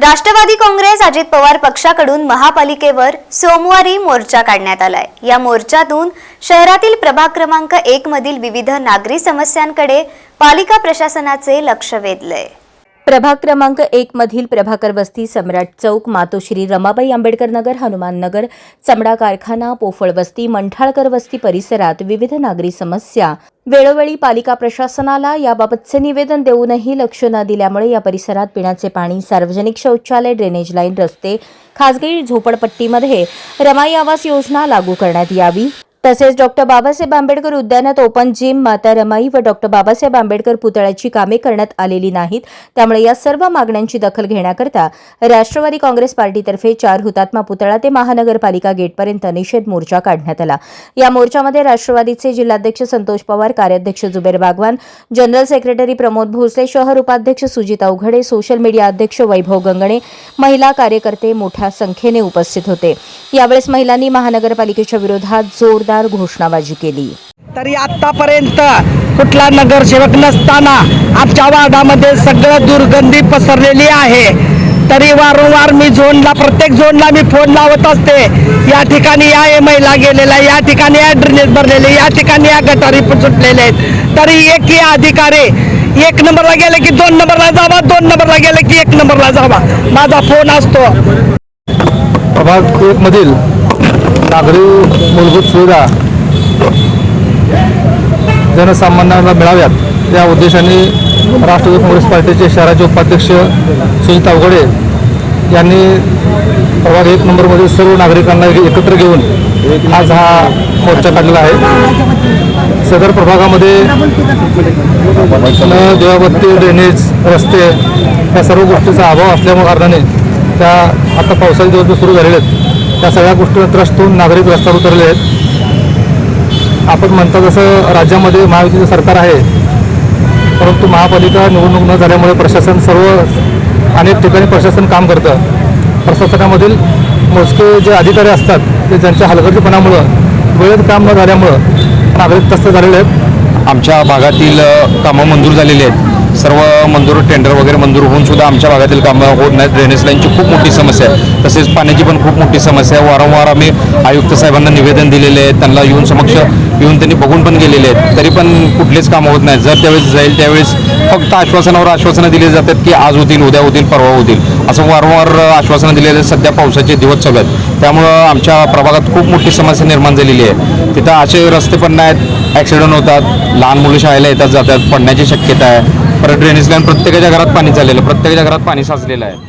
राष्ट्रवादी काँग्रेस अजित पवार पक्षाकडून महापालिकेवर सोमवारी मोर्चा काढण्यात आलाय. या मोर्चातून शहरातील प्रभाग क्रमांक एक मधील विविध नागरी समस्यांकडे पालिका प्रशासनाचे लक्ष वेधलंय. प्रभाग क्रमांक एक मधील प्रभाकर वस्ती सम्राट चौक मातोश्री रमाबाई आंबेडकर नगर हनुमान नगर चमडा कारखाना पोफळ वस्ती मंठाळकर वस्ती परिसरात विविध नागरी समस्या. वेळोवेळी पालिका प्रशासनाला याबाबतचे निवेदन देऊनही लक्ष न दिल्यामुळे या परिसरात पिण्याचे पाणी सार्वजनिक शौचालय ड्रेनेज लाईन रस्ते खासगी झोपडपट्टीमध्ये रमाई आवास योजना लागू करण्यात यावी. तसेच डॉक्टर बाबासाहेब आंबेडकर उद्यानात ओपन जिम माता रमाई व डॉक्टर बाबासाहेब आंबेडकर पुतळ्याची कामे करण्यात आलेली नाहीत. त्यामुळे या सर्व मागण्यांची दखल घेण्याकरता राष्ट्रवादी काँग्रेस पार्टीतर्फे चार हुतात्मा पुतळा ते महानगरपालिका गेटपर्यंत निषेध मोर्चा काढण्यात आला. या मोर्चामध्ये राष्ट्रवादीचे जिल्हाध्यक्ष संतोष पवार कार्याध्यक्ष जुबेर बागवान जनरल सेक्रेटरी प्रमोद भोसले शहर उपाध्यक्ष सुजित अवघडे सोशल मीडिया अध्यक्ष वैभव गंगणे महिला कार्यकर्ते मोठ्या संख्येने उपस्थित होते. यावेळेस महिलांनी महानगरपालिकेच्या विरोधात जोरदार घोषणाबाजी केली. तरी आतापर्यंत कुठला नगरसेवक नसताना आमच्या वार्डामध्ये सगळं दुर्गंधी पसरलेली आहे. तरी वारंवार मी झोनला प्रत्येक झोनला मी फोन लावत असते. या ठिकाणी या एम आयला गेलेला आहे, या ठिकाणी या ड्रेनेज भरलेले या ठिकाणी या गटारी सुटलेले आहेत. तरी एकही अधिकारी एक नंबरला गेले की दोन नंबरला जावा दोन नंबरला गेले की एक नंबरला जावा. माझा फोन असतो. प्रभाग एक मधील नागरी मूलभूत सुविधा जनसामान्यांना मिळाव्यात. या उद्देशाने राष्ट्रवादी काँग्रेस पार्टीचे शहराचे उपाध्यक्ष सुजित अवघडे यांनी प्रभाग एक नंबरमध्ये सर्व नागरिकांना एकत्र घेऊन आज हा मोर्चा काढलेला आहे. सदर प्रभागामध्ये देवाबत्ती ड्रेनेज रस्ते या सर्व गोष्टीचा अभाव असल्यामुळे कारणाने त्या आता पावसाचे दिवस सुरू झालेले आहेत. त्या सगळ्या गोष्टी त्रस्त होऊन नागरिक रस्त्यावर उतरले आहेत. आपण म्हणता जसं राज्यामध्ये महायुतीचं सरकार आहे परंतु महापालिका निवडणूक न झाल्यामुळे प्रशासन सर्व अनेक ठिकाणी प्रशासन काम करतं. प्रशासनामधील मोजके जे अधिकारी असतात ते ज्यांच्या हलगर्जीपणामुळं वेळेत काम न झाल्यामुळं नागरिक तस्त झालेले आहेत. आमच्या भागातील कामं मंजूर झालेली आहेत. सर्व मंजूर टेंडर वगैरे मंजूर होऊन सुद्धा आमच्या भागातील कामं होत नाहीत. ड्रेनेज लाईनची खूप मोठी समस्या आहे. तसेच पाण्याची पण खूप मोठी समस्या आहे. वारंवार आम्ही आयुक्त साहेबांना निवेदन दिलेले आहे त्यांना येऊन समक्ष येऊन त्यांनी बघून पण गेलेले आहेत. तरी पण कुठलेच कामं होत नाहीत. जर त्यावेळेस जाईल त्यावेळेस फक्त आश्वासनावर आश्वासनं दिली जातात की आज होतील उद्या होतील परवा होतील. असं वारंवार आश्वासनं दिलेले सध्या पावसाचे दिवस चालू आहेत. त्यामुळं आमच्या प्रभागात खूप मोठी समस्या निर्माण झालेली आहे. तिथं असे रस्ते पण नाहीत ॲक्सिडेंट होतात लहान मुलं शाळेला येतात जातात पडण्याची शक्यता आहे. परत ड्रेनेज लाईन प्रत्येकाच्या घरात पाणी चाललेलं प्रत्येकाच्या घरात पाणी साचलेलं आहे.